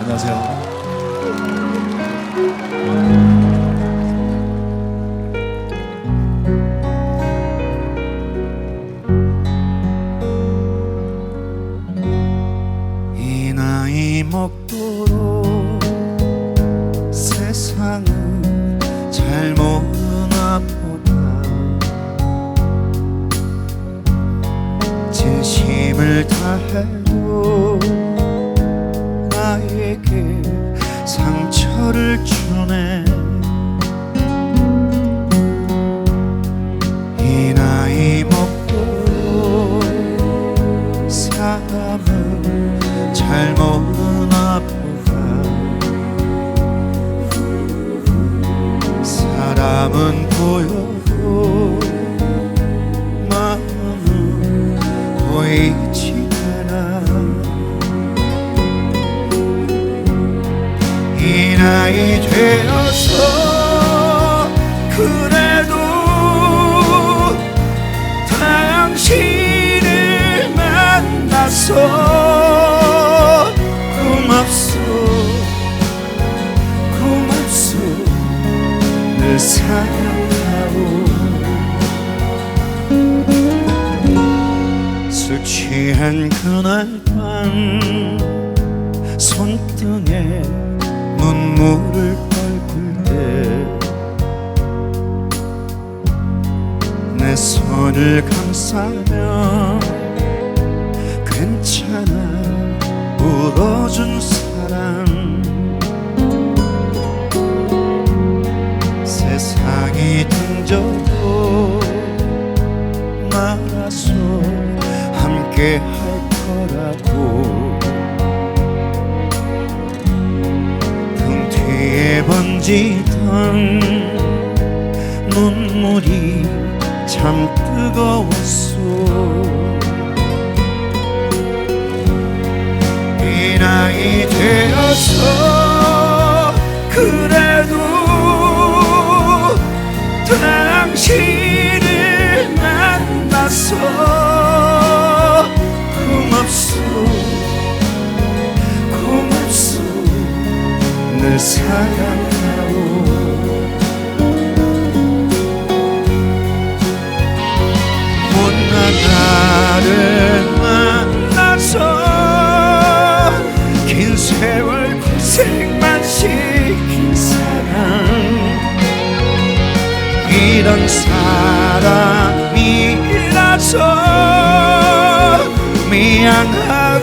안녕하세요. 이 나이 먹도록 세상을 나에게 상처를 주네. 이 나이 먹고 사람을 잘 모르나 보다. 사람은 보여도 되어서 그래도 당신을 만나서 고맙소. 고맙소. 늘 사랑하오. 술 취한 그날 밤 손등에 눈물을 뻘굴 때내 손을 감싸며 괜찮아 울어준 사람. 세상이 던져도 말아서 함께 할 거라고 번지던 눈물이 참 뜨거웠소 사랑하오. 못난 나를 만나서 긴 세월 고생만 시킨 사람 이런 사람이라서 미안하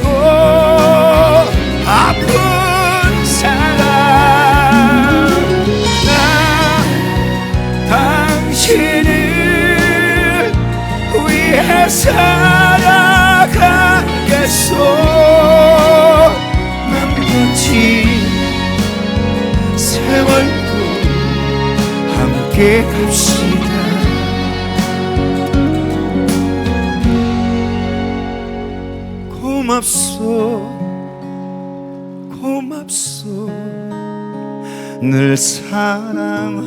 살아가겠소. 남겨진 세월도 함께 갑시다. 고맙소. 고맙소. 늘 사랑하오